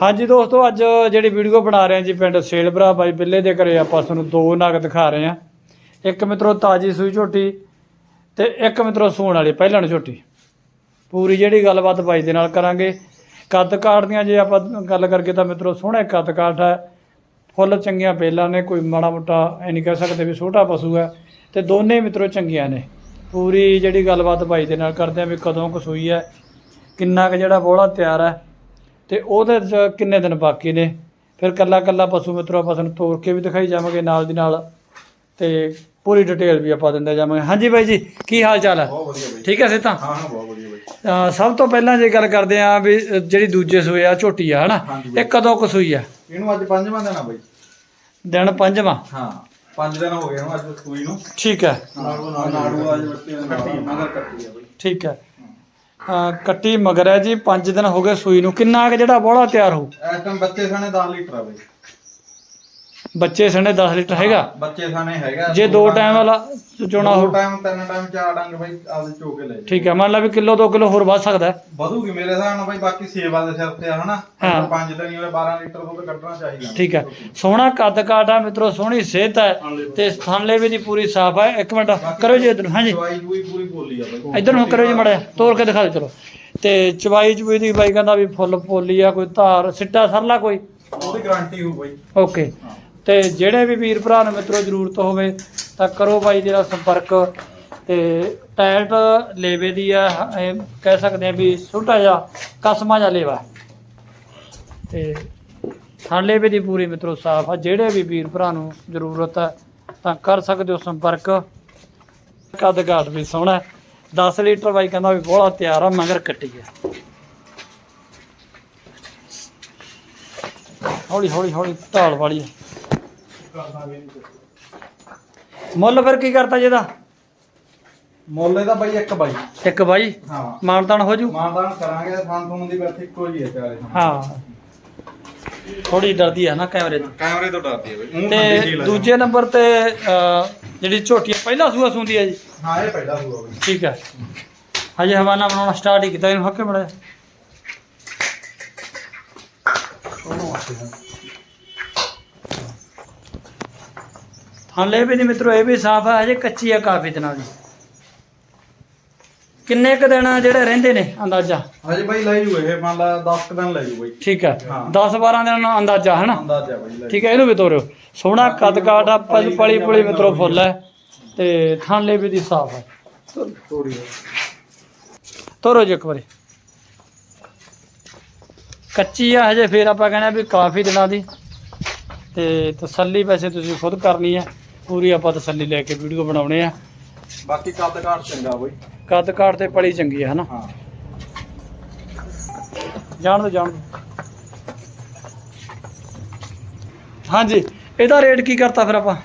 ਹਾਂਜੀ ਦੋਸਤੋ, ਅੱਜ ਜਿਹੜੀ ਵੀਡੀਓ ਬਣਾ ਰਹੇ ਹਾਂ ਜੀ ਪਿੰਡ ਸੇਲਬਰਾ ਬਾਈ ਬਿੱਲੇ ਦੇ ਘਰੇ ਆਪਾਂ ਤੁਹਾਨੂੰ ਦੋ ਨਗ ਦਿਖਾ ਰਹੇ ਹਾਂ। ਇੱਕ ਮਿੱਤਰੋ ਤਾਜੀ ਸੂਈ ਝੋਟੀ ਤੇ ਇੱਕ ਮਿੱਤਰੋ ਸੂਣ ਵਾਲੀ ਪਹਿਲਣ ਝੋਟੀ। ਪੂਰੀ ਜਿਹੜੀ ਗੱਲਬਾਤ ਬਾਈ ਦੇ ਨਾਲ ਕਰਾਂਗੇ। ਕੱਦ ਕਾਠ ਦੀਆਂ ਜੇ ਆਪਾਂ ਗੱਲ ਕਰਕੇ ਤਾਂ ਮਿੱਤਰੋ ਸੋਹਣੇ ਕੱਦ ਕਾਠ ਹੈ। ਫੁੱਲ ਚੰਗੀਆਂ ਪਹਿਲਾਂ ਨੇ, ਕੋਈ ਮਾੜਾ ਮੋਟਾ ਐ ਨਹੀਂ ਕਹਿ ਸਕਦੇ ਵੀ ਛੋਟਾ ਪਸ਼ੂ ਹੈ ਤੇ ਦੋਨੇ ਮਿੱਤਰੋ ਚੰਗੀਆਂ ਨੇ। ਪੂਰੀ ਜਿਹੜੀ ਗੱਲਬਾਤ ਬਾਈ ਦੇ ਨਾਲ ਕਰਦੇ ਆ ਵੀ ਕਦੋਂ ਕੁ ਸੂਈ ਹੈ, ਕਿੰਨਾ ਕੁ ਜਿਹੜਾ ਬੋਲਾ ਤਿਆਰ ਹੈ। ਤੇ ਉਹਦੇ 'ਚ ਕਿੰਨੇ ਦਿਨ ਬਾਕੀ ਨੇ? ਫਿਰ ਕੱਲਾ ਕੱਲਾ ਪਸ਼ੂ ਮਿੱਤਰੋ ਆਪਾਂ ਤੁਹਾਨੂੰ ਤੋੜ ਕੇ ਵੀ ਦਿਖਾਈ ਜਾਵਾਂਗੇ ਨਾਲ ਦੀ ਨਾਲ ਤੇ ਪੂਰੀ ਡਿਟੇਲ ਵੀ ਆਪਾਂ ਦਿੰਦੇ ਜਾਵਾਂਗੇ। ਹਾਂਜੀ ਬਾਈ ਜੀ ਕੀ ਹਾਲ ਚਾਲ ਹੈ ਬਹੁਤ ਵਧੀਆ ਬਾਈ ਠੀਕ ਹੈ ਸੇਤਾ ਹਾਂ ਹਾਂ ਬਹੁਤ ਵਧੀਆ ਬਾਈ ਅਹ ਸਭ ਤੋਂ ਪਹਿਲਾਂ ਜੇ ਗੱਲ ਕਰਦੇ ਆ ਵੀ ਅਹ ਜਿਹੜੀ ਦੂਜੇ ਸੂਏ ਆ ਝੋਟੀ ਆ ਹਨਾ? ਹਾਂਜੀ ਇਹ ਕਦੋਂ ਕੁ ਸੂਈ ਆ? ਇਹਨੂੰ ਅੱਜ ਪੰਜਵਾਂ ਦਿਨ ਆ ਬਾਈ ਦਿਨ ਪੰਜਵਾਂ? ਹਾਂ ਪੰਜ ਦਿਨ ਹੋ ਗਏ ਇਹਨੂੰ ਅੱਜ ਸੂਈ ਨੂੰ। ਠੀਕ ਹੈ ਨਾੜੂ ਨਾੜੂ ਅੱਜ ਕੱਟੀ ਮਗਰ ਕੱਟੀ ਆ ਬਾਈ। ਠੀਕ ਹੈ ਕੱਟੀ ਮਗਰ ਹੈ ਜੀ 5 ਦਿਨ ਹੋ ਗਏ ਸੂਈ ਨੂੰ। ਕਿੰਨਾ ਕੁ ਜਿਹੜਾ ਬੋਲਾ ਤਿਆਰ ਹੋ? ਇਸ ਬੱਚੇ ਸਾਨੇ 10 ਲੀਟਰ ਆ ਬਾਈ। ਬੱਚੇ ਸਣੇ 10 ਲੀਟਰ ਹੈਗਾ। ਬੱਚੇ ਸਾਨੇ ਹੈਗਾ। ਜੇ ਦੋ ਟਾਈਮ ਵਾਲਾ ਚੋਣਾ ਹੋ ਟਾਈਮ ਤਿੰਨ ਟਾਈਮ ਚਾਰ ਡੰਗ ਬਾਈ ਆਪਦੇ ਚੋਕੇ ਲੈ ਜੀ ਠੀਕ ਹੈ ਮੰਨ ਲਾ ਵੀ ਕਿਲੋ 2 ਕਿਲੋ ਹੋਰ ਵੱਧ ਸਕਦਾ ਹੈ। ਵਧੂਗੀ ਮੇਰੇ ਹਿਸਾਬ ਨਾਲ ਬਾਈ ਬਾਕੀ ਸੇਵਾ ਦੇ ਸਿਰ ਤੇ ਆ ਹਨਾ? ਹਾਂ। ਪੰਜ ਦਿਨ ਹੀ ਹੋਏ 12 ਲੀਟਰ ਦੁੱਧ ਕੱਢਣਾ ਚਾਹੀਦਾ। ਠੀਕ ਹੈ। ਸੋਹਣਾ ਕੱਦ ਕਾਠ ਆ ਮਿੱਤਰੋ ਸੋਹਣੀ ਸਿਹਤ ਹੈ ਤੇ ਥਣਲੇ ਵੀ ਦੀ ਪੂਰੀ ਸਾਫ਼ ਹੈ। ਇੱਕ ਮਿੰਟ ਕਰੋ ਜੀ ਇਧਰ ਹਾਂਜੀ। ਦਵਾਈ ਦੂਈ ਪੂਰੀ ਬੋਲੀ ਆ ਬਾਈ। ਇਧਰ ਨੂੰ ਕਰੋ ਜੀ ਮੜਿਆ ਤੋੜ ਕੇ ਦਿਖਾ ਦਿਓ ਚਲੋ। ਤੇ ਚਵਾਈ ਚੁਈ ਦੀ ਬਾਈ ਕਹਿੰਦਾ ਵੀ ਫੁੱਲ ਪੋਲੀ ਆ ਕੋਈ ਧਾਰ ਸਿੱਟਾ ਸਰਲਾ ਕੋਈ? ਉਹਦੀ ਗਾਰੰਟੀ ਹੋ ਬਾਈ। ਓਕੇ ਤੇ ਜਿਹੜੇ ਵੀ ਵੀਰ ਭਰਾ ਨੂੰ ਮਿੱਤਰੋ ਜ਼ਰੂਰਤ ਹੋਵੇ ਤਾਂ ਕਰੋ ਬਾਈ ਜਿਹੜਾ ਸੰਪਰਕ ਤੇ ਟਾਇਟ ਲੇਵੇ ਦੀ ਆ, ਇਹ ਕਹਿ ਸਕਦੇ ਆ ਵੀ ਛੋਟਾ ਜਿਹਾ, ਕਸਮਾ ਜਿਹਾ ਲੇਵਾ। ਤੇ ਥਣ ਲੇਵੇ ਦੀ ਪੂਰੀ ਮਿੱਤਰੋ ਸਾਫ਼ ਆ, ਜਿਹੜੇ ਵੀ ਵੀਰ ਭਰਾ ਨੂੰ ਜ਼ਰੂਰਤ ਹੈ ਤਾਂ ਕਰ ਸਕਦੇ ਹੋ ਸੰਪਰਕ। ਕੱਦ ਘਾਟ ਵੀ ਸੋਹਣਾ ਹੈ। 10 ਲੀਟਰ ਬਾਈ ਕਹਿੰਦਾ ਵੀ ਬੋਲਾ ਤਿਆਰ ਆ, ਮਗਰ ਕੱਟੀ ਆ। ਹੌਲੀ ਹੌਲੀ ਹੌਲੀ ਢਾਲ ਵਾਲੀ ਆ। ਮੁੱਲ ਫਿਰ ਕੀ ਕਰਤਾ ਜਿਹਦਾ ਮੁੱਲ ਦਾ ਬਾਈ ਇੱਕ ਬਾਈ। ਇੱਕ ਬਾਈ? ਹਾਂ। ਮਾਨਤਾਨ ਹੋ ਜੂ? ਮਾਨਦਾਨ ਕਰਾਂਗੇ ਥਾਂ ਥੂੰ ਦੀ ਬਸ ਇੱਕੋ ਹੀ ਹੈ ਚਾਰੇ। ਹਾਂ। ਥੋੜੀ ਡਰਦੀ ਆ ਨਾ ਕੈਮਰੇ ਤੋਂ ਕੈਮਰੇ ਤੋਂ ਡਰਦੀ ਹੈ ਬਈ। ਤੇ ਦੂਜੇ ਨੰਬਰ ਤੇ ਅਹ, ਜਿਹੜੀ ਝੋਟੀ ਆ, ਪਹਿਲਾ ਸੂਆ ਸੁੰਦੀ ਹੈ ਜੀ। ਹਾਂ ਇਹ ਪਹਿਲਾ ਸੂਆ ਬਈ ਠੀਕ ਹੈ ਹਜੇ ਹਵਾਨਾ ਬਣਾਉਣਾ ਸਟਾਰਟ ਹੀ ਕੀਤਾ ਇਹਨੂੰ ਹੱਕੇ ਬੜਾ ਹਾਲੇ ਵੀ ਨਹੀਂ ਮਿੱਤਰੋ ਇਹ ਵੀ ਸਾਫ਼ ਹੈ ਹਜੇ ਕੱਚੀ ਆ ਕਾਫੀ ਦਿਨਾਂ ਦੀ। ਕਿੰਨੇ ਕ ਦਿਨ ਜਿਹੜੇ ਰਹਿੰਦੇ ਨੇ ਅੰਦਾਜ਼ਾ? ਹਜੇ ਬਾਈ ਲੈ ਜੂ ਇਹ ਮੰਨ ਲਾ 10 ਕੁ ਦਿਨ ਲੈ ਜੂ ਬਾਈ। ਠੀਕ ਹੈ ਹਾਂ। 10 12 ਦਿਨ ਦਾ ਅੰਦਾਜ਼ਾ ਹੈ ਨਾ ਅੰਦਾਜ਼ਾ ਬਾਈ ਲੈ ਠੀਕ ਹੈ ਇਹਨੂੰ ਵੀ ਤੋਰਿਓ। ਸੋਹਣਾ ਕੱਦ ਕਾਠ ਆ ਪਲ- ਪਲੀ ਪੁਲੀ ਮਿੱਤਰੋ ਫੁੱਲ ਹੈ ਤੇ ਥਾਲੇ ਵੀ ਦੀ ਸਾਫ਼ ਹੈ ਤੋਰੋ ਜੀ ਇੱਕ ਵਾਰੀ। ਕੱਚੀ ਆ ਹਜੇ ਫੇਰ ਆਪਾਂ ਕਹਿੰਦੇ ਆ ਵੀ ਕਾਫੀ ਦਿਨਾਂ ਦੀ। ਤੇ ਤਸੱਲੀ ਵੈਸੇ ਤੁਸੀਂ ਖੁਦ ਕਰਨੀ ਹੈ ਪੂਰੀ ਆਪਾਂ ਤਸੱਲੀ ਲੈ ਕੇ ਵੀਡੀਓ ਬਣਾਉਣੇ ਆ। ਬਾਕੀ ਕੱਦ ਕਾਠ ਚੰਗਾ ਬਾਈ। ਕੱਦ ਕਾਠ ਤੇ ਪਲੀ ਚੰਗੀ ਹੈ ਹਨਾ? ਹਾਂ। ਜਾਣ ਦੋ ਜਾਣ ਦੋ। ਹਾਂਜੀ ਇਹਦਾ ਰੇਟ ਕੀ ਕਰਤਾ ਫਿਰ ਆਪਾਂ?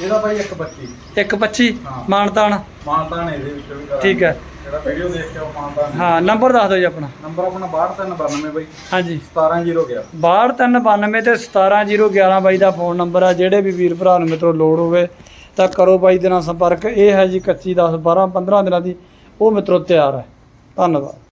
ਇਹਦਾ ਬਾਈ ਇੱਕ ਬੱਚੀ 125 ਹਾਂ। ਮਾਨਤਾਨ? ਮਾਨਦਾਨ ਇਹਦੇ ਵਿੱਚ ਵੀ ਕਰਾਂਗੇ। ਠੀਕ ਹੈ। ਜਿਹੜਾ ਵੀਡੀਓ ਦੇਖ ਕੇ ਉਹ ਮਾਨਦਾਨ ਹਾਂ ਨੰਬਰ ਦੱਸ ਦਿਓ ਜੀ ਆਪਣਾ। ਨੰਬਰ ਆਪਣਾ 6292 ਬਾਈ। ਹਾਂਜੀ। 17011 6292 ਤੇ 17011 ਬਾਈ ਦਾ ਫੋਨ ਨੰਬਰ ਆ। ਜਿਹੜੇ ਵੀ ਵੀਰ ਭਰਾ ਨੂੰ ਮਿੱਤਰੋ ਲੋੜ ਹੋਵੇ ਤਾਂ ਕਰੋ ਬਾਈ ਦੇ ਨਾਲ ਸੰਪਰਕ। ਇਹ ਹੈ ਜੀ ਕੱਚੀ 10 12 15 ਦਿਨਾਂ ਦੀ। ਉਹ ਮਿੱਤਰੋ ਤਿਆਰ ਹੈ। ਧੰਨਵਾਦ।